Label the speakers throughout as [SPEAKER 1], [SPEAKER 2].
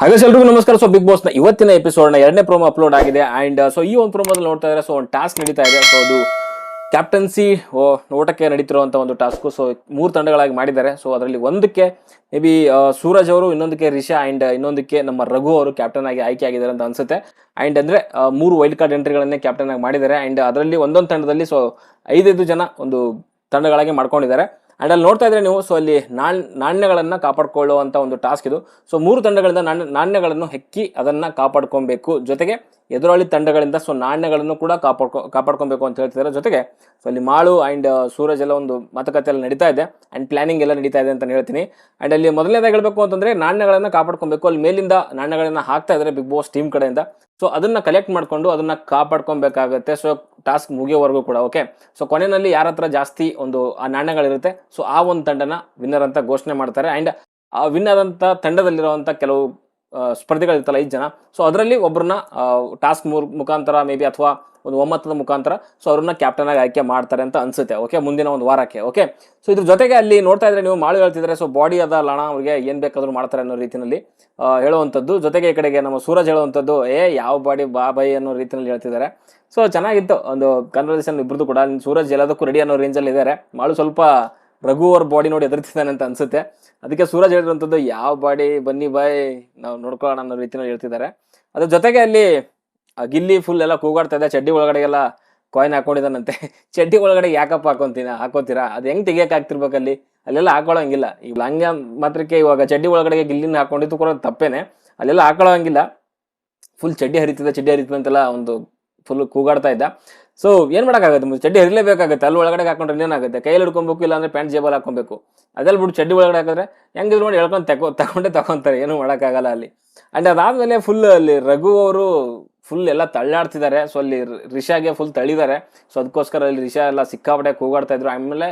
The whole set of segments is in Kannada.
[SPEAKER 1] ಹಾಗೆ ಎಲ್ರಿಗೂ ನಮಸ್ಕಾರ. ಸೊ ಬಿಗ್ ಬಾಸ್ನ ಇವತ್ತಿನ ಎಪಿಸೋಡ್ನ ಎರಡನೇ ಪ್ರೋಮೋ ಅಪ್ಲೋಡ್ ಆಗಿದೆ. ಅಂಡ್ ಸೊ ಈ ಒಂದು ಪ್ರೋಮೋದಲ್ಲಿ ನೋಡ್ತಾ ಇದ್ರೆ ಸೊ ಒಂದು ಟಾಸ್ಕ್ ನಡೀತಾ ಇದೆ. ಸೊ ಅದು ಕ್ಯಾಪ್ಟನ್ಸಿ ನೋಟಕ್ಕೆ ನಡೀತಿರುವಂತ ಒಂದು ಟಾಸ್ಕ್ ಸೊ ಮೂರು ತಂಡಗಳಾಗಿ ಮಾಡಿದ್ದಾರೆ. ಸೊ ಅದರಲ್ಲಿ ಒಂದಕ್ಕೆ ಮೇ ಬಿ ಸೂರಜ್ ಅವರು, ಇನ್ನೊಂದಕ್ಕೆ ರಿಷಾ ಅಂಡ್ ಇನ್ನೊಂದಕ್ಕೆ ನಮ್ಮ ರಘು ಅವರು ಕ್ಯಾಪ್ಟನ್ ಆಗಿ ಆಯ್ಕೆ ಆಗಿದ್ದಾರೆ ಅಂತ ಅನ್ಸುತ್ತೆ. ಅಂಡ್ ಅಂದ್ರೆ ಮೂರು ವೈಲ್ಡ್ ಕಾರ್ಡ್ ಎಂಟ್ರಿಗಳನ್ನೇ ಕ್ಯಾಪ್ಟನ್ ಆಗಿ ಮಾಡಿದ್ದಾರೆ. ಅಂಡ್ ಅದರಲ್ಲಿ ಒಂದೊಂದು ತಂಡದಲ್ಲಿ ಸೊ ಐದೈದು ಜನ ಒಂದು ತಂಡಗಳಾಗಿ ಮಾಡ್ಕೊಂಡಿದ್ದಾರೆ. ಅಂಡ್ ಅಲ್ಲಿ ನೋಡ್ತಾ ಇದ್ರೆ ನೀವು ಸೊ ಅಲ್ಲಿ ನಾಣ್ ನಾಣ್ಯಗಳನ್ನು ಕಾಪಾಡಿಕೊಳ್ಳುವಂಥ ಒಂದು ಟಾಸ್ಕ್ ಇದು. ಸೊ ಮೂರು ತಂಡಗಳಿಂದ ನಾಣ್ಯ, ನಾಣ್ಯಗಳನ್ನು ಹೆಕ್ಕಿ ಅದನ್ನು ಕಾಪಾಡ್ಕೊಬೇಕು. ಜೊತೆಗೆ ಎದುರಾಳಿ ತಂಡಗಳಿಂದ ಸೊ ನಾಣ್ಯಗಳನ್ನು ಕೂಡ ಕಾಪಾಡ್ಕೊ, ಕಾಪಾಡ್ಕೊಬೇಕು ಅಂತ ಹೇಳ್ತಿದ್ದಾರೆ. ಜೊತೆಗೆ ಸೊ ಅಲ್ಲಿ ಮಾಳು ಆ್ಯಂಡ್ ಸೂರಜ್ ಎಲ್ಲ ಒಂದು ಮಾತುಕತೆ ಎಲ್ಲ ನಡೀತಾ ಇದೆ ಅಂಡ್ ಪ್ಲಾನಿಂಗ್ ಎಲ್ಲ ನಡೀತಾ ಇದೆ ಅಂತ ಹೇಳ್ತೀನಿ. ಆ್ಯಂಡ್ ಅಲ್ಲಿ ಮೊದಲನೇದಾಗಿ ಹೇಳಬೇಕು ಅಂತಂದರೆ ನಾಣ್ಯಗಳನ್ನು ಕಾಪಾಡ್ಕೊಬೇಕು. ಅಲ್ಲಿ ಮೇಲಿಂದ ನಾಣ್ಯಗಳನ್ನು ಹಾಕ್ತಾ ಇದ್ದಾರೆ ಬಿಗ್ ಬಾಸ್ ಟೀಮ್ ಕಡೆಯಿಂದ. ಸೊ ಅದನ್ನ ಕಲೆಕ್ಟ್ ಮಾಡ್ಕೊಂಡು ಅದನ್ನು ಕಾಪಾಡ್ಕೊಬೇಕಾಗುತ್ತೆ. ಸೊ ಟಾಸ್ಕ್ ಮುಗಿಯೋವರೆಗೂ ಕೂಡ ಓಕೆ ಸೊ ಕೊನೆಯಲ್ಲಿ ಯಾರ ಹತ್ರ ಜಾಸ್ತಿ ಒಂದು, ಆ ನಾಣ್ಯಗಳಿರುತ್ತೆ ಸೊ ಆ ಒಂದು ತಂಡನ ವಿನ್ನರ್ ಅಂತ ಘೋಷಣೆ ಮಾಡ್ತಾರೆ. ಆ್ಯಂಡ್ ಆ ವಿನ್ನರ್ ಅಂತ ತಂಡದಲ್ಲಿರುವಂಥ ಕೆಲವು ಸ್ಪರ್ಧಿಗಳಿರ್ತಲ್ಲ ಐದು ಜನ. ಸೊ ಅದರಲ್ಲಿ ಒಬ್ಬರನ್ನ ಟಾಸ್ಕ್ ಮುಖಾಂತರ ಮೇ ಬಿ ಅಥವಾ ಒಂದು ಒಮ್ಮತದ ಮುಖಾಂತರ ಸೊ ಅವ್ರನ್ನ ಕ್ಯಾಪ್ಟನ್ ಆಗಿ ಆಯ್ಕೆ ಮಾಡ್ತಾರೆ ಅಂತ ಅನ್ಸುತ್ತೆ. ಓಕೆ ಮುಂದಿನ ಒಂದು ವಾರಕ್ಕೆ. ಓಕೆ ಸೊ ಇದ್ರ ಜೊತೆಗೆ ಅಲ್ಲಿ ನೋಡ್ತಾ ಇದ್ರೆ ನೀವು ಮಾಳು ಹೇಳ್ತಿದ್ರೆ ಸೊ ಬಾಡಿ ಅದ ಲಣ, ಅವ್ರಿಗೆ ಏನ್ ಬೇಕಾದರೂ ಮಾಡ್ತಾರೆ ಅನ್ನೋ ರೀತಿಯಲ್ಲಿ ಹೇಳುವಂಥದ್ದು. ಜೊತೆಗೆ ಈ ಕಡೆಗೆ ನಮ್ಮ ಸೂರಜ್ ಹೇಳುವಂಥದ್ದು, ಏ, ಯಾವ ಬಾಡಿ ಬಾ, ಬೈ ಅನ್ನೋ ರೀತಿಯಲ್ಲಿ ಹೇಳ್ತಿದ್ದಾರೆ. ಸೊ ಚೆನ್ನಾಗಿತ್ತು. ಒಂದು ಕನ್ವರ್ಸೇಷನ್ ಇಬ್ಬರದು ಕೂಡ. ಸೂರಜ್ ಎಲ್ಲದಕ್ಕೂ ರೆಡಿ ಅನ್ನೋ ರೇಂಜಲ್ಲಿ ಇದ್ದಾರೆ. ಮಾಳು ಸ್ವಲ್ಪ ರಘು ಅವ್ರ ಬಾಡಿ ನೋಡಿ ಎದುರ್ತಿದ್ದಾನೆ ಅಂತ ಅನ್ಸುತ್ತೆ. ಅದಕ್ಕೆ ಸೂರಜ್ ಹೇಳಿರುವಂಥದ್ದು ಯಾವ ಬಾಡಿ ಬನ್ನಿ ಬಾಯ್. ನಾವು ನೋಡ್ಕೊಳ್ಳೋಣ ಅನ್ನೋ ರೀತಿಯಲ್ಲಿ ಹೇಳ್ತಿದ್ದಾರೆ. ಅದ್ರ ಜೊತೆಗೆ ಅಲ್ಲಿ ಗಿಲ್ಲಿ ಫುಲ್ ಎಲ್ಲ ಕೂಗಾಡ್ತಾ ಇದೆ. ಚಡ್ಡಿ ಒಳಗಡೆ ಎಲ್ಲ ಕಾಯಿನ್ ಹಾಕೊಂಡಿದ್ದಾನಂತೆ. ಚಡ್ಡಿ ಒಳಗಡೆ ಯಾಕಪ್ಪ ಹಾಕೊಂತೀನ? ಹಾಕೋತೀರಾ? ಅದು ಹೆಂಗ್ ತೆಗಿಯಕ್ ಆಗ್ತಿರ್ಬೇಕಲ್ಲಿ ಅಲ್ಲೆಲ್ಲ ಹಾಕೊಳ್ಳೋಂಗಿಲ್ಲ ಈ ಲಂಗ ಮಾತ್ರಕ್ಕೆ ಇವಾಗ ಚಡ್ಡಿ ಒಳಗಡೆಗೆ ಗಿಲ್ಲಿನ ಹಾಕೊಂಡಿದ್ದು ಕೂಡ ತಪ್ಪೇನೆ. ಅಲ್ಲೆಲ್ಲ ಹಾಕೊಳ್ಳೋಂಗಿಲ್ಲ ಫುಲ್ ಚಡ್ಡಿ ಹರಿತಿದೆ ಚಡ್ಡಿ ಹರಿತಿದೆ ಒಂದು ಫುಲ್ ಕೂಗಾಡ್ತಾ ಇದ್ದ. ಸೊ ಏನ್ ಮಾಡೋಕ್ಕಾಗುತ್ತೆ? ಚಡ್ಡಿ ಹರಿಲೇಬೇಕಾಗುತ್ತೆ. ಅಲ್ಲಿ ಒಳಗಡೆ ಹಾಕೊಂಡ್ರೆ ಏನಾಗುತ್ತೆ ಕೈಯಲ್ಲಿ ಹಿಡ್ಕೊಬೇಕು ಇಲ್ಲ ಪ್ಯಾಂಟ್ ಜೇಬಲ್ ಹಾಕೊಬೇಕು ಅದೆಲ್ಲ ಬಿಟ್ಟು ಚಡ್ಡಿ ಒಳಗಡೆ ಹಾಕಿದ್ರೆ ಹೆಂಗಿದ್ರು ನೋಡಿ ಹೇಳ್ಕೊಂಡು ತಗೋ ತಗೊಂಡೇ ತಗೊಂತಾರೆ. ಏನು ಮಾಡೋಕ್ಕಾಗಲ್ಲ ಅಲ್ಲಿ. ಅಂಡ್ ಅದಾದ್ಮೇಲೆ ಫುಲ್ ಅಲ್ಲಿ ರಘು ಅವರು ಫುಲ್ ಎಲ್ಲ ತಳ್ಳಾಡ್ತಿದ್ದಾರೆ. ಸೊ ಅಲ್ಲಿ ರಿಷಾಗೆ ಫುಲ್ ತಳ್ಳಿದ್ದಾರೆ ಸೊ ಅದಕ್ಕೋಸ್ಕರ ಅಲ್ಲಿ ರಿಷಾ ಎಲ್ಲ ಸಿಕ್ಕಾಪಟ್ಟೆ ಕೂಗಾಡ್ತಾ ಇದ್ರು. ಆಮೇಲೆ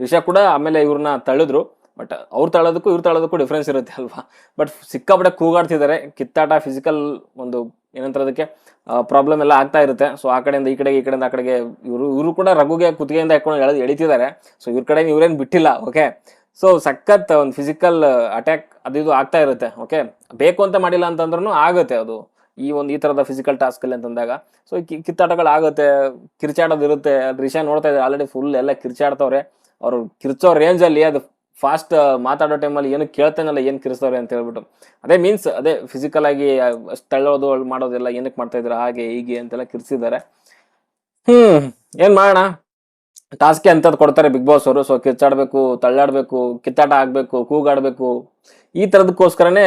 [SPEAKER 1] ರಿಷಾ ಕೂಡ ಆಮೇಲೆ ಇವ್ರನ್ನ ತಳ್ಳಿದ್ರು. ಬಟ್ ಅವ್ರು ತಾಳೋದಕ್ಕೂ ಇವ್ರು ತಾಳೋದಕ್ಕೂ ಡಿಫ್ರೆನ್ಸ್ ಇರುತ್ತೆ ಅಲ್ವಾ? ಬಟ್ ಸಿಕ್ಕಾಪಟ್ಟೆ ಕೂಗಾಡ್ತಿದ್ದಾರೆ. ಕಿತ್ತಾಟ ಫಿಸಿಕಲ್ ಒಂದು ಏನಂತಾರೆ ಅದಕ್ಕೆ ಪ್ರಾಬ್ಲಮ್ ಎಲ್ಲ ಆಗ್ತಾ ಇರುತ್ತೆ. ಸೊ ಆ ಕಡೆಯಿಂದ ಈ ಕಡೆಗೆ, ಈ ಕಡೆಯಿಂದ ಆ ಕಡೆಗೆ ಇವರು ಇವರು ಕೂಡ ರಘುಗೆ ಕುತ್ತಿಗೆಯಿಂದ ಹಾಕೊಂಡು ಎಳೆದು ಎಳಿತಿದ್ದಾರೆ. ಸೊ ಇವ್ರ ಕಡೆಯಿಂದ ಇವರೇನು ಬಿಟ್ಟಿಲ್ಲ ಓಕೆ ಸೊ ಸಖತ್ ಒಂದು ಫಿಸಿಕಲ್ ಅಟ್ಯಾಕ್ ಅದು ಇದು ಆಗ್ತಾ ಇರುತ್ತೆ ಓಕೆ ಬೇಕು ಅಂತ ಮಾಡಿಲ್ಲ ಅಂತಂದ್ರೂ ಆಗುತ್ತೆ ಅದು. ಈ ಒಂದು, ಈ ಥರದ ಫಿಸಿಕಲ್ ಟಾಸ್ಕಲ್ಲಿ ಅಂತಂದಾಗ. ಸೊ ಕಿತ್ತಾಟಗಳು ಆಗುತ್ತೆ ಕಿರ್ಚಾಡೋದು ಇರುತ್ತೆ ಅದು ರಿಷಾ ನೋಡ್ತಾ ಇದ್ದಾರೆ ಆಲ್ರೆಡಿ ಫುಲ್ ಎಲ್ಲ ಕಿರ್ಚಾಡ್ತವ್ರೆ. ಅವರು ಕಿರ್ಚೋ ರೇಂಜಲ್ಲಿ ಅದು ಫಾಸ್ಟ್ ಮಾತಾಡೋ ಟೈಮಲ್ಲಿ ಏನು ಕೇಳ್ತಾನಲ್ಲ, ಏನು ಕಿರಿಸ್ತಾರೆ ಅಂತ ಹೇಳ್ಬಿಟ್ಟು. ಅದೇ ಮೀನ್ಸ್ ಅದೇ ಫಿಸಿಕಲ್ ಆಗಿ ತಳ್ಳೋದು ಮಾಡೋದೆಲ್ಲ ಏನಕ್ಕೆ ಮಾಡ್ತಾ ಇದ್ರು ಹಾಗೆ, ಹೀಗೆ ಅಂತೆಲ್ಲ ಕಿರ್ಸಿದ್ದಾರೆ. ಹ್ಮ್, ಏನ್ ಮಾಡೋಣ? ಟಾಸ್ಕೆ ಅಂತದ್ ಕೊಡ್ತಾರೆ ಬಿಗ್ ಬಾಸ್ ಅವರು. ಸೊ ಕಿರ್ಚಾಡ್ಬೇಕು, ತಳ್ಳಾಡ್ಬೇಕು, ಕಿತ್ತಾಟ ಆಗ್ಬೇಕು, ಕೂಗಾಡ್ಬೇಕು. ಈ ತರದಕ್ಕೋಸ್ಕರನೇ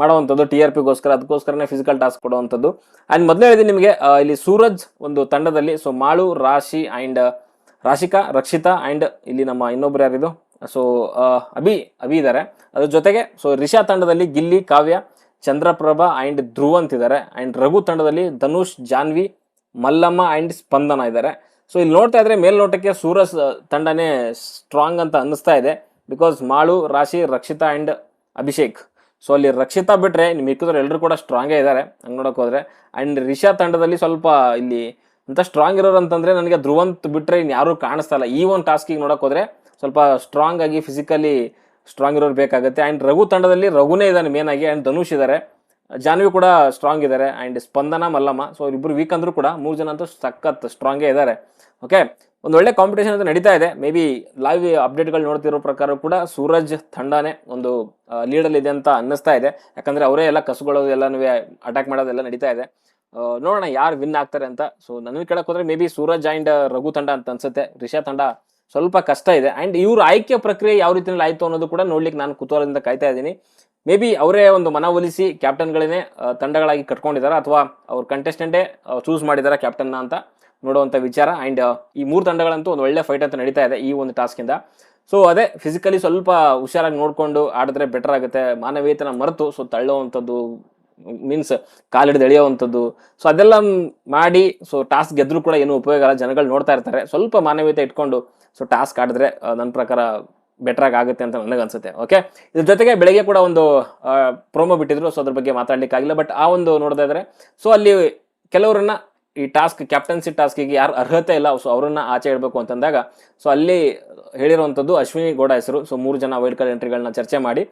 [SPEAKER 1] ಮಾಡುವಂಥದ್ದು ಟಿ ಆರ್ ಪಿಗೋಸ್ಕರ ಅದಕ್ಕೋಸ್ಕರನೇ ಫಿಸಿಕಲ್ ಟಾಸ್ಕ್ ಕೊಡುವಂಥದ್ದು. ಅಂಡ್ ಮೊದಲೇ ಹೇಳಿದ್ದೀನಿ ನಿಮಗೆ ಇಲ್ಲಿ ಸೂರಜ್ ಒಂದು ತಂಡದಲ್ಲಿ ಸೊ ಮಾಳು, ರಾಶಿ ಅಂಡ್ ರಾಶಿಕಾ, ರಕ್ಷಿತಾ ಅಂಡ್ ಇಲ್ಲಿ ನಮ್ಮ ಇನ್ನೊಬ್ರು ಯಾರಿದು? ಸೊ ಅಭಿ ಅಭಿ ಇದ್ದಾರೆ ಅದ್ರ ಜೊತೆಗೆ ಸೊ ರಿಷಾ ತಂಡದಲ್ಲಿ ಗಿಲ್ಲಿ, ಕಾವ್ಯ, ಚಂದ್ರಪ್ರಭಾ ಆ್ಯಂಡ್ ಧ್ರುವ ಅಂತಿದ್ದಾರೆ. ಆ್ಯಂಡ್ ರಘು ತಂಡದಲ್ಲಿ ಧನುಷ್, ಜಾನ್ವಿ, ಮಲ್ಲಮ್ಮ ಆ್ಯಂಡ್ ಸ್ಪಂದನ ಇದ್ದಾರೆ. ಸೊ ಇಲ್ಲಿ ನೋಡ್ತಾ ಇದ್ರೆ ಮೇಲ್ನೋಟಕ್ಕೆ ಸೂರಸ್ ತಂಡನೇ ಸ್ಟ್ರಾಂಗ್ ಅಂತ ಅನ್ನಿಸ್ತಾ ಇದೆ. ಬಿಕಾಸ್ ಮಾಳು, ರಾಶಿ, ರಕ್ಷಿತಾ ಆ್ಯಂಡ್ ಅಭಿಷೇಕ್. ಸೊ ಅಲ್ಲಿ ರಕ್ಷಿತಾ ಬಿಟ್ಟರೆ ನಿಮ್ಮ ಮಿಕ್ಕಿದ್ರು ಎಲ್ಲರೂ ಕೂಡ ಸ್ಟ್ರಾಂಗೇ ಇದ್ದಾರೆ. ಹಂಗೆ ನೋಡೋಕೆ ಹೋದರೆ. ಆ್ಯಂಡ್ ರಿಷಾ ತಂಡದಲ್ಲಿ ಸ್ವಲ್ಪ ಇಲ್ಲಿ ಅಂತ ಸ್ಟ್ರಾಂಗ್ ಇರೋರು ಅಂತಂದರೆ ನನಗೆ ಧ್ರುವಂತ್ ಬಿಟ್ಟರೆ ಇನ್ನು ಯಾರೂ ಕಾಣಿಸ್ತಾ ಇಲ್ಲ. ಈ ಒಂದು ಟಾಸ್ಕಿಗೆ ನೋಡೋಕೆ ಹೋದ್ರೆ ಸ್ವಲ್ಪ ಸ್ಟ್ರಾಂಗ್ ಆಗಿ ಫಿಸಿಕಲಿ ಸ್ಟ್ರಾಂಗ್ ಇರೋರು ಬೇಕಾಗುತ್ತೆ. ಆ್ಯಂಡ್ ರಘು ತಂಡದಲ್ಲಿ ರಘುನೇ ಇದ್ದಾನೆ ಮೇನ್ ಆಗಿ ಆ್ಯಂಡ್ ಧನುಷ್ ಇದ್ದಾರೆ ಜಾನ್ವಿ ಕೂಡ ಸ್ಟ್ರಾಂಗ್ ಇದ್ದಾರೆ ಆ್ಯಂಡ್ ಸ್ಪಂದನ ಮಲ್ಲಮ್ಮ. ಸೊ ಇಬ್ಬರು ವೀಕ್ ಅಂದರೂ ಕೂಡ ಮೂರು ಜನ ಅಂತೂ ಸಖತ್ ಸ್ಟ್ರಾಂಗೇ ಇದ್ದಾರೆ ಓಕೆ ಒಂದು ಒಳ್ಳೆ ಕಾಂಪಿಟೇಷನ್ ಅಂತ ನಡೀತಾ ಇದೆ. ಮೇ ಬಿ ಲೈವ್ ಅಪ್ಡೇಟ್ಗಳು ನೋಡ್ತಿರೋ ಪ್ರಕಾರ ಕೂಡ ಸೂರಜ್ ತಂಡನೇ ಒಂದು ಲೀಡಲ್ಲಿದೆ ಅಂತ ಅನ್ನಿಸ್ತಾ ಇದೆ. ಯಾಕಂದರೆ ಅವರೇ ಎಲ್ಲ ಕಸುಗಳೋದು ಎಲ್ಲನೂ ಅಟ್ಯಾಕ್ ಮಾಡೋದೆಲ್ಲ ನಡೀತಾ ಇದೆ. ನೋಡೋಣ ಯಾರು ವಿನ್ ಆಗ್ತಾರೆ ಅಂತ. ಸೊ ನನಗೆ ಕೇಳಕ್ಕೆ ಹೋದರೆ may be Suraj and Raghu ತಂಡ ಅಂತ ಅನ್ಸುತ್ತೆ. ರಿಷಾ ತಂಡ ಸ್ವಲ್ಪ ಕಷ್ಟ ಇದೆ. ಅಂಡ್ ಇವ್ರ ಆಯ್ಕೆ ಪ್ರಕ್ರಿಯೆ ಯಾವ ರೀತಿಯಲ್ಲಿ ಆಯ್ತು ಅನ್ನೋದು ಕೂಡ ನೋಡ್ಲಿಕ್ಕೆ ನಾನು ಕುತೂಹಲದಿಂದ ಕಾಯ್ತಾ ಇದ್ದೀನಿ. ಮೇ ಬಿ ಅವರೇ ಒಂದು ಮನವೊಲಿಸಿ ಕ್ಯಾಪ್ಟನ್ಗಳನ್ನೇ ತಂಡಗಳಾಗಿ ಕಟ್ಕೊಂಡಿದ್ದಾರೆ ಅಥವಾ ಅವ್ರ ಕಂಟೆಸ್ಟೆಂಟೇ ಚೂಸ್ ಮಾಡಿದ್ದಾರೆ ಕ್ಯಾಪ್ಟನ್ನ ಅಂತ ನೋಡುವಂಥ ವಿಚಾರ. ಆ್ಯಂಡ್ ಈ ಮೂರು ತಂಡಗಳಂತೂ ಒಂದು ಒಳ್ಳೆ ಫೈಟ್ ಅಂತ ನಡೀತಾ ಇದೆ ಈ ಒಂದು ಟಾಸ್ಕಿಂದ ಸೊ ಅದೇ ಫಿಸಿಕಲಿ ಸ್ವಲ್ಪ ಹುಷಾರಾಗಿ ನೋಡಿಕೊಂಡು ಆಡಿದ್ರೆ ಬೆಟರ್ ಆಗುತ್ತೆ. ಮಾನವೀಯತನ ಮರೆತು ಸೊ ತಳ್ಳುವಂಥದ್ದು ಮೀನ್ಸ್ ಕಾಲಿಡಿದು ಎಳೆಯುವಂಥದ್ದು. ಸೊ ಅದೆಲ್ಲ ಮಾಡಿ ಸೊ ಟಾಸ್ಕ್ ಗೆದ್ರೂ ಕೂಡ ಏನು ಉಪಯೋಗ ಇಲ್ಲ ಜನಗಳು ನೋಡ್ತಾ ಇರ್ತಾರೆ. ಸ್ವಲ್ಪ ಮಾನವೀಯತೆ ಇಟ್ಕೊಂಡು ಸೊ ಟಾಸ್ಕ್ ಆಡಿದ್ರೆ ನನ್ನ ಪ್ರಕಾರ ಬೆಟರ್ ಆಗಿ ಆಗುತ್ತೆ ಅಂತ ನನಗೆ ಅನ್ಸುತ್ತೆ. ಓಕೆ ಇದ್ರ ಜೊತೆಗೆ ಬೆಳಗ್ಗೆ ಕೂಡ ಒಂದು ಪ್ರೋಮೋ ಬಿಟ್ಟಿದ್ರು. ಸೊ ಅದ್ರ ಬಗ್ಗೆ ಮಾತಾಡ್ಲಿಕ್ಕೆ ಆಗಿಲ್ಲ. ಬಟ್ ಆ ಒಂದು ನೋಡ್ತಾ ಇದ್ದಾರೆ ಸೊ ಅಲ್ಲಿ ಕೆಲವರನ್ನ ಈ ಟಾಸ್ಕ್ ಕ್ಯಾಪ್ಟನ್ಸಿ ಟಾಸ್ಕಿಗೆ ಯಾರು ಅರ್ಹತೆ ಇಲ್ಲ. ಸೊ ಅವರನ್ನ ಆಚೆ ಇಡಬೇಕು ಅಂತಂದಾಗ ಸೊ ಅಲ್ಲಿ ಹೇಳಿರುವಂಥದ್ದು ಅಶ್ವಿನಿ ಗೌಡ ಹೆಸರು. ಸೊ ಮೂರು ಜನ ವೈಲ್ಡ್ ಕಾರ್ಡ್ ಎಂಟ್ರಿಗಳನ್ನ ಚರ್ಚೆ ಮಾಡಿ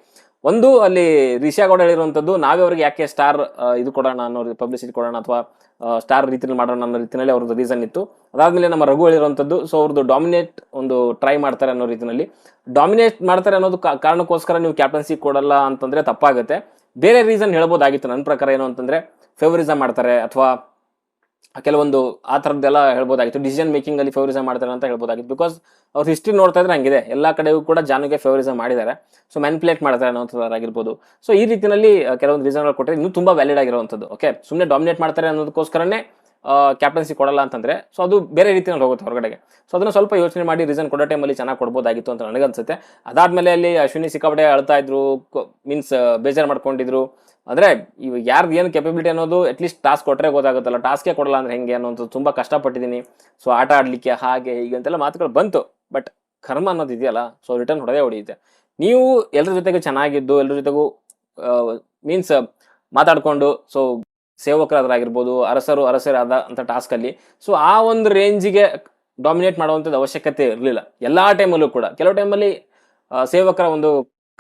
[SPEAKER 1] ಒಂದು ಅಲ್ಲಿ ರಿಷಾ ಗೌಡ ಹೇಳಿರುವಂಥದ್ದು, ನಾವೇ ಅವ್ರಿಗೆ ಯಾಕೆ ಸ್ಟಾರ್ ಇದು ಕೊಡೋಣ ಅನ್ನೋ ಪಬ್ಲಿಸಿಟಿ ಕೊಡೋಣ ಅಥವಾ ಸ್ಟಾರ್ ರೀತಿಯಲ್ಲಿ ಮಾಡೋಣ ಅನ್ನೋ ರೀತಿಯಲ್ಲಿ ಅವ್ರದ್ದು ರೀಸನ್ ಇತ್ತು. ಅದಾದಮೇಲೆ ನಮ್ಮ ರಘು ಹೇಳಿರುವಂಥದ್ದು ಸೊ ಅವ್ರದ್ದು ಡಾಮಿನೇಟ್ ಒಂದು ಟ್ರೈ ಮಾಡ್ತಾರೆ ಅನ್ನೋ ರೀತಿಯಲ್ಲಿ ಡಾಮಿನೇಟ್ ಮಾಡ್ತಾರೆ ಅನ್ನೋದು ಕಾರಣಕ್ಕೋಸ್ಕರ ನೀವು ಕ್ಯಾಪ್ಟನ್ಸಿ ಕೊಡಲ್ಲ ಅಂತಂದರೆ ತಪ್ಪಾಗುತ್ತೆ. ಬೇರೆ ರೀಸನ್ ಹೇಳ್ಬೋದಾಗಿತ್ತು ನನ್ನ ಪ್ರಕಾರ ಏನು ಅಂತಂದರೆ ಫೇವರಿಸಮ್ ಮಾಡ್ತಾರೆ ಅಥವಾ ಕೆಲವೊಂದು ಆ ಥರದ್ದೆಲ್ಲ ಹೇಳ್ಬೋದಾಗಿತ್ತು. ಡಿಸಿಷನ್ ಮೇಕಿಂಗ್ ಅಲ್ಲಿ ಫೇವರಿಸಮ್ ಮಾಡ್ತಾರೆ ಅಂತ ಹೇಳ್ಬೋದಾಗಿತ್ತು. ಬಿಕಾಸ್ ಅವ್ರ ಹಿಸ್ಟ್ರಿ ನೋಡ್ತಾ ಇದ್ರೆ ಹಂಗಿದೆ. ಎಲ್ಲ ಕಡೆಗೂ ಕೂಡ ಜಾನುಗೆ ಫೇವರಿಸಮ್ ಮಾಡಿದ್ದಾರೆ. ಸೊ ಮ್ಯಾನ್ಪ್ಲೇಟ್ ಮಾಡ್ತಾರೆ ಅನ್ನೋಂಥದ್ದಾಗಿರ್ಬೋದು ಸೊ ಈ ರೀತಿಯಲ್ಲಿ ಕೆಲವೊಂದು ರೀಸನ್ಗಳು ಕೊಟ್ಟರೆ ಇನ್ನೂ ತುಂಬ ವ್ಯಾಲಿಡ್ ಆಗಿರುವಂಥದ್ದು. ಓಕೆ ಸುಮ್ಮನೆ ಡಾಮಿನೇಟ್ ಮಾಡ್ತಾರೆ ಅನ್ನೋದಕ್ಕೋಸ್ಕರನೇ ಕ್ಯಾಪ್ಟನ್ಸಿ ಕೊಡಲ್ಲ ಅಂತಂದ್ರೆ ಸೊ ಅದು ಬೇರೆ ರೀತಿಯಲ್ಲಿ ಹೋಗುತ್ತೆ ಹೊರಗಡೆಗೆ. ಸೊ ಅದನ್ನು ಸ್ವಲ್ಪ ಯೋಚನೆ ಮಾಡಿ ರೀಸನ್ ಕೊಡೋ ಟೈಮಲ್ಲಿ ಚೆನ್ನಾಗಿ ಕೊಡ್ಬೋದಾಗಿತ್ತು ಅಂತ ನನಗನ್ಸುತ್ತೆ. ಅದಾದ್ಮೇಲೆ ಅಲ್ಲಿ ಅಶ್ವಿನಿ ಸಿಕ್ಕಾಪಟ್ಟೆ ಅಳ್ತಾ ಇದ್ರು ಮೀನ್ಸ್ ಬೇಜಾರು ಮಾಡ್ಕೊಂಡಿದ್ರು. ಅಂದ್ರೆ ಇವ್ ಯಾರ್ದು ಏನು ಕೆಪಬಿಲಿಟಿ ಅನ್ನೋದು ಅಟ್ಲೀಸ್ಟ್ ಟಾಸ್ಕ್ ಕೊಟ್ಟರೆ ಗೊತ್ತಾಗುತ್ತಲ್ಲ. ಟಾಸ್ಕೇ ಕೊಡಲ್ಲ ಅಂದ್ರೆ ಹೆಂಗೆ ಅನ್ನೋದು ತುಂಬಾ ಕಷ್ಟಪಟ್ಟಿದ್ದೀನಿ. ಸೊ ಆಟ ಆಡಲಿಕ್ಕೆ, ಹಾಗೆ ಹೀಗೆ ಅಂತೆಲ್ಲ ಮಾತುಗಳು ಬಂತು. ಬಟ್ ಕರ್ಮ ಅನ್ನೋದು ಇದೆಯಲ್ಲ ಸೊ ರಿಟರ್ನ್ ಹೊಡೆದೇ ಹೊಡೆಯುತ್ತೆ. ನೀವು ಎಲ್ಲರ ಜೊತೆಗೂ ಚೆನ್ನಾಗಿದ್ದು ಎಲ್ಲರ ಜೊತೆಗೂ ಮೀನ್ಸ್ ಮಾತಾಡ್ಕೊಂಡು ಸೊ ಸೇವಕರಾದ್ರಾಗಿರ್ಬೋದು, ಅರಸರು, ಅರಸರಾದ ಅಂತ ಟಾಸ್ಕ್ ಅಲ್ಲಿ. ಸೊ ಆ ಒಂದು ರೇಂಜಿಗೆ ಡಾಮಿನೇಟ್ ಮಾಡುವಂಥದ್ದು ಅವಶ್ಯಕತೆ ಇರಲಿಲ್ಲ. ಎಲ್ಲ ಟೈಮಲ್ಲೂ ಕೂಡ. ಕೆಲವು ಟೈಮಲ್ಲಿ ಸೇವಕರ ಒಂದು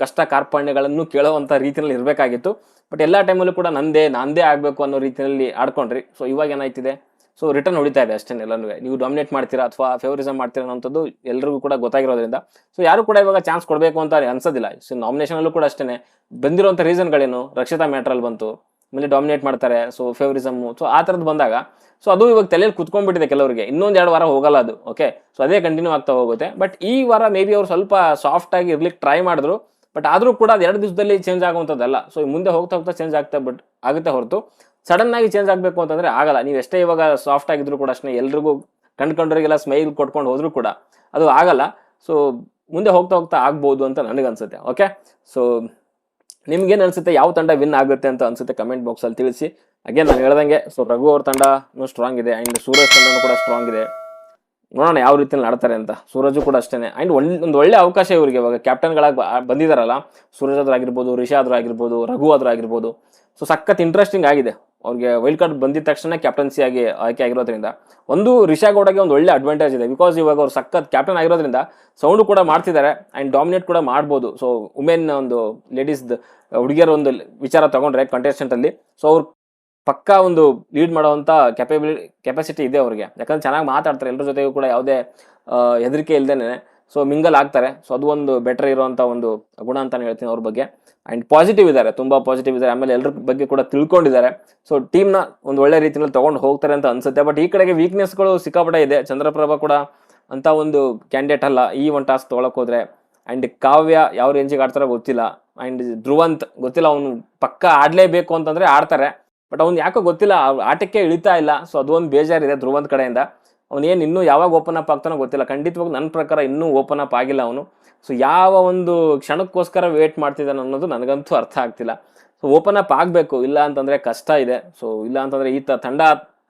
[SPEAKER 1] ಕಷ್ಟ ಕಾರ್ಪಣ್ಯಗಳನ್ನು ಕೇಳುವಂಥ ರೀತಿಯಲ್ಲಿ ಇರಬೇಕಾಗಿತ್ತು. ಬಟ್ ಎಲ್ಲ ಟೈಮಲ್ಲೂ ಕೂಡ ನಂದೇ ನಂದೇ ಆಗಬೇಕು ಅನ್ನೋ ರೀತಿಯಲ್ಲಿ ಆಡ್ಕೊಂಡ್ರಿ. ಸೊ ಇವಾಗ ಏನಾಯ್ತಿದೆ? ಸೊ ರಿಟರ್ನ್ ಹೊಡಿತಾ ಇದೆ ಅಷ್ಟೇ ಎಲ್ಲನೂ ನೀವು ಡಾಮಿನೇಟ್ ಮಾಡ್ತೀರಾ ಅಥವಾ ಫೇವರಿಸಮ್ ಮಾಡ್ತೀರಾ ಅನ್ನೋಂಥದ್ದು ಎಲ್ಲರಿಗೂ ಕೂಡ ಗೊತ್ತಾಗಿರೋದ್ರಿಂದ. ಸೊ ಯಾರು ಕೂಡ ಇವಾಗ ಚಾನ್ಸ್ ಕೊಡಬೇಕು ಅಂತ ಅನ್ಸೋದಿಲ್ಲ. ಸೊ ನಾಮಿನೇಷನಲ್ಲೂ ಕೂಡ ಅಷ್ಟೇ ಬಂದಿರುವಂಥ ರೀಸನ್ಗಳೇನು ರಕ್ಷಿತಾ ಮ್ಯಾಟ್ರಲ್ಲಿ ಬಂತು. ಆಮೇಲೆ ಡಾಮಿನೇಟ್ ಮಾಡ್ತಾರೆ ಸೊ ಫೇವರಿಸಮ್ಮು ಸೊ ಆ ಥರದ್ದು ಬಂದಾಗ ಸೊ ಅದು ಇವಾಗ ತಲೆಯಲ್ಲಿ ಕುತ್ಕೊಂಡ್ಬಿಟ್ಟಿದೆ ಕೆಲವರಿಗೆ. ಇನ್ನೊಂದು ಎರಡು ವಾರ ಹೋಗಲ್ಲ ಅದು ಓಕೆ ಸೊ ಅದೇ ಕಂಟಿನ್ಯೂ ಆಗ್ತಾ ಹೋಗುತ್ತೆ. ಬಟ್ ಈ ವಾರ ಮೇ ಬಿ ಅವ್ರು ಸ್ವಲ್ಪ ಸಾಫ್ಟ್ ಆಗಿ ಇರ್ಲಿಕ್ಕೆ ಟ್ರೈ ಮಾಡಿದ್ರು ಬಟ್ ಆದರೂ ಕೂಡ ಅದು ಎರಡು ದಿವಸದಲ್ಲಿ ಚೇಂಜ್ ಆಗುವಂಥದ್ದಲ್ಲ. ಸೊ ಮುಂದೆ ಹೋಗ್ತಾ ಹೋಗ್ತಾ ಚೇಂಜ್ ಆಗ್ತಾ ಬಟ್ ಆಗುತ್ತೆ ಹೊರತು. ಸಡನ್ ಆಗಿ ಚೇಂಜ್ ಆಗಬೇಕು ಅಂತಂದರೆ ಆಗಲ್ಲ. ನೀವು ಎಷ್ಟೇ ಇವಾಗ ಸಾಫ್ಟ್ ಆಗಿದ್ರು ಕೂಡ ಅಷ್ಟೇ ಎಲ್ರಿಗೂ ಕಂಡ್ಕೊಂಡ್ರಿಗೆಲ್ಲ ಸ್ಮೈಲ್ ಕೊಟ್ಕೊಂಡು ಹೋದರೂ ಕೂಡ ಅದು ಆಗಲ್ಲ. ಸೊ ಮುಂದೆ ಹೋಗ್ತಾ ಹೋಗ್ತಾ ಆಗ್ಬೋದು ಅಂತ ನನಗನ್ಸುತ್ತೆ ಓಕೆ ಸೊ ನಿಮ್ಗೇನು ಅನಿಸುತ್ತೆ ಯಾವ ತಂಡ ವಿನ್ ಆಗುತ್ತೆ ಅಂತ ಅನ್ಸುತ್ತೆ ಕಮೆಂಟ್ ಬಾಕ್ಸಲ್ಲಿ ತಿಳಿಸಿ. ಅಗೇನ್ ನಾನು ಹೇಳ್ದಂಗೆ ಸೊ ರಘು ಅವ್ರ ತಂಡನೂ ಸ್ಟ್ರಾಂಗ್ ಇದೆ ಆ್ಯಂಡ್ ಸೂರಜ್ ತಂಡನೂ ಕೂಡ ಸ್ಟ್ರಾಂಗ್ ಇದೆ. ನೋಡೋಣ ಯಾವ ರೀತಿಯಲ್ಲಿ ಆಡ್ತಾರೆ ಅಂತ. ಸೂರಜು ಕೂಡ ಅಷ್ಟೇ ಆ್ಯಂಡ್ ಒಳ್ಳೆ ಒಂದು ಒಳ್ಳೆ ಅವಕಾಶ ಇವರಿಗೆ ಇವಾಗ. ಕ್ಯಾಪ್ಟನ್ಗಳಾಗಿ ಬಂದಿದ್ದಾರಲ್ಲ ಸೂರಜ್ ಆದ್ರೂ ಆಗಿರ್ಬೋದು, ರಿಷಾ ಆದ್ರೂ ಆಗಿರ್ಬೋದು, ರಘು ಆದ್ರೂ ಆಗಿರ್ಬೋದು. ಸೊ ಸಖತ್ ಇಂಟ್ರೆಸ್ಟಿಂಗ್ ಆಗಿದೆ. ಅವ್ರಿಗೆ ವೈಲ್ಡ್ ಕಾರ್ಡ್ ಬಂದಿದ ತಕ್ಷಣ ಕ್ಯಾಪ್ಟನ್ಸಿ ಆಗಿ ಆಯ್ಕೆ ಆಗಿರೋದ್ರಿಂದ, ಒಂದು ರಿಷಾ ಗೌಡಗೆ ಒಂದು ಒಳ್ಳೆ ಅಡ್ವಾಂಟೇಜ್ ಇದೆ. ಬಿಕಾಸ್ ಇವಾಗ ಅವ್ರು ಸಖತ್ ಕ್ಯಾಪ್ಟನ್ ಆಗಿರೋದ್ರಿಂದ ಸೌಂಡು ಕೂಡ ಮಾಡ್ತಿದ್ದಾರೆ ಆ್ಯಂಡ್ ಡಾಮಿನೇಟ್ ಕೂಡ ಮಾಡ್ಬೋದು. ಸೊ ವುಮೆನ್ ಒಂದು ಲೇಡೀಸ್ ಹುಡುಗಿಯರ ಒಂದು ವಿಚಾರ ತಗೊಂಡ್ರೆ ಕಂಟೆಸ್ಟೆಂಟಲ್ಲಿ ಸೊ ಅವ್ರು ಪಕ್ಕಾ ಒಂದು ಲೀಡ್ ಮಾಡೋವಂಥ ಕೆಪಬಿಲಿ ಕೆಪಾಸಿಟಿ ಇದೆ ಅವ್ರಿಗೆ. ಯಾಕಂದ್ರೆ ಚೆನ್ನಾಗಿ ಮಾತಾಡ್ತಾರೆ. ಎಲ್ಲರ ಜೊತೆಗೂ ಕೂಡ ಯಾವುದೇ ಹೆದರಿಕೆ ಇಲ್ದೇನೆ. ಸೊ ಮಿಂಗಲ್ ಆಗ್ತಾರೆ. ಸೊ ಅದು ಒಂದು ಬೆಟರ್ ಇರುವಂತ ಒಂದು ಗುಣ ಅಂತಾನೆ ಹೇಳ್ತೀನಿ ಅವ್ರ ಬಗ್ಗೆ. ಅಂಡ್ ಪಾಸಿಟಿವ್ ಇದ್ದಾರೆ ತುಂಬಾ ಪಾಸಿಟಿವ್ ಇದ್ದಾರೆ ಆಮೇಲೆ ಎಲ್ಲರ ಬಗ್ಗೆ ಕೂಡ ತಿಳ್ಕೊಂಡಿದ್ದಾರೆ. ಸೊ ಟೀಮ್ನ ಒಂದು ಒಳ್ಳೆ ರೀತಿಯಲ್ಲಿ ತಗೊಂಡು ಹೋಗ್ತಾರೆ ಅಂತ ಅನ್ಸುತ್ತೆ. ಬಟ್ ಈ ಕಡೆಗೆ ವೀಕ್ನೆಸ್ಗಳು ಸಿಕ್ಕಾಪಟ್ಟೆ ಇದೆ. ಚಂದ್ರಪ್ರಭಾ ಕೂಡ ಅಂತ ಒಂದು ಕ್ಯಾಂಡಿಡೇಟ್ ಅಲ್ಲ, ಈ ಒಂದು ಟಾಸ್ಕ್ ತೊಗೊಳಕ್ ಹೋದ್ರೆ. ಅಂಡ್ ಕಾವ್ಯ ಯಾವ ರೇಂಜಿಗೆ ಆಡ್ತಾರೋ ಗೊತ್ತಿಲ್ಲ. ಅಂಡ್ ಧ್ರುವಂತ್ ಗೊತ್ತಿಲ್ಲ, ಅವನು ಪಕ್ಕ ಆಡ್ಲೇಬೇಕು ಅಂತಂದ್ರೆ ಆಡ್ತಾರೆ. ಬಟ್ ಅವ್ನು ಯಾಕೋ ಗೊತ್ತಿಲ್ಲ ಆಟಕ್ಕೆ ಇಳಿತಾ ಇಲ್ಲ. ಸೊ ಅದೊಂದು ಬೇಜಾರಿದೆ ಧ್ರುವಂತ್ ಕಡೆಯಿಂದ. ಏನು ಇನ್ನೂ ಯಾವಾಗ ಓಪನ್ ಅಪ್ ಆಗ್ತಾನೋ ಗೊತ್ತಿಲ್ಲ. ಖಂಡಿತವಾಗಿ ನನ್ನ ಪ್ರಕಾರ ಇನ್ನೂ ಓಪನ್ ಅಪ್ ಆಗಿಲ್ಲ ಅವನು. ಸೊ ಯಾವ ಒಂದು ಕ್ಷಣಕ್ಕೋಸ್ಕರ ವೇಟ್ ಮಾಡ್ತಿದ್ದಾನೆ ಅನ್ನೋದು ನನಗಂತೂ ಅರ್ಥ ಆಗ್ತಿಲ್ಲ. ಸೊ ಓಪನ್ ಅಪ್ ಆಗಬೇಕು. ಇಲ್ಲ ಅಂತಂದರೆ ಕಷ್ಟ ಇದೆ. ಸೊ ಇಲ್ಲ ಅಂತಂದರೆ ಈ ತಂಡ,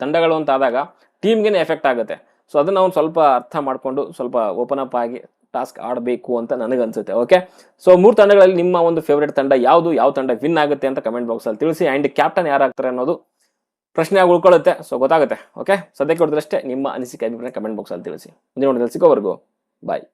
[SPEAKER 1] ತಂಡಗಳು ಅಂತ ಆದಾಗ ಟೀಮ್ಗೆ ಎಫೆಕ್ಟ್ ಆಗುತ್ತೆ. ಸೊ ಅದನ್ನು ಅವ್ನು ಸ್ವಲ್ಪ ಅರ್ಥ ಮಾಡಿಕೊಂಡು ಸ್ವಲ್ಪ ಓಪನ್ ಅಪ್ ಆಗಿ ಟಾಸ್ಕ್ ಆಡಬೇಕು ಅಂತ ನನಗನ್ಸುತ್ತೆ. ಓಕೆ ಸೊ ಮೂರು ತಂಡಗಳಲ್ಲಿ ನಿಮ್ಮ ಒಂದು ಫೇವ್ರೇಟ್ ತಂಡ ಯಾವುದು? ಯಾವ ತಂಡ ವಿನ್ ಆಗುತ್ತೆ ಅಂತ ಕಮೆಂಟ್ ಬಾಕ್ಸಲ್ಲಿ ತಿಳಿಸಿ. ಆ್ಯಂಡ್ ಕ್ಯಾಪ್ಟನ್ ಯಾರಾಗ್ತಾರೆ ಅನ್ನೋದು ಪ್ರಶ್ನೆ ಉಳ್ಕೊಳ್ಳುತ್ತೆ. ಸೊ ಗೊತ್ತಾಗುತ್ತೆ. ಓಕೆ ಸದ್ಯಕ್ಕೆ ಹೊಡೆದ್ರಷ್ಟೇ ನಿಮ್ಮ ಅನಿಸಿಕೆ ಅಭಿಪ್ರಾಯ ಕಮೆಂಟ್ ಬಾಕ್ಸಲ್ಲಿ ತಿಳಿಸಿ. ಮುಂದಿನ ನೋಡಿದ್ರೆ ಸಿಗೋವರೆಗೂ. ಬಾಯ್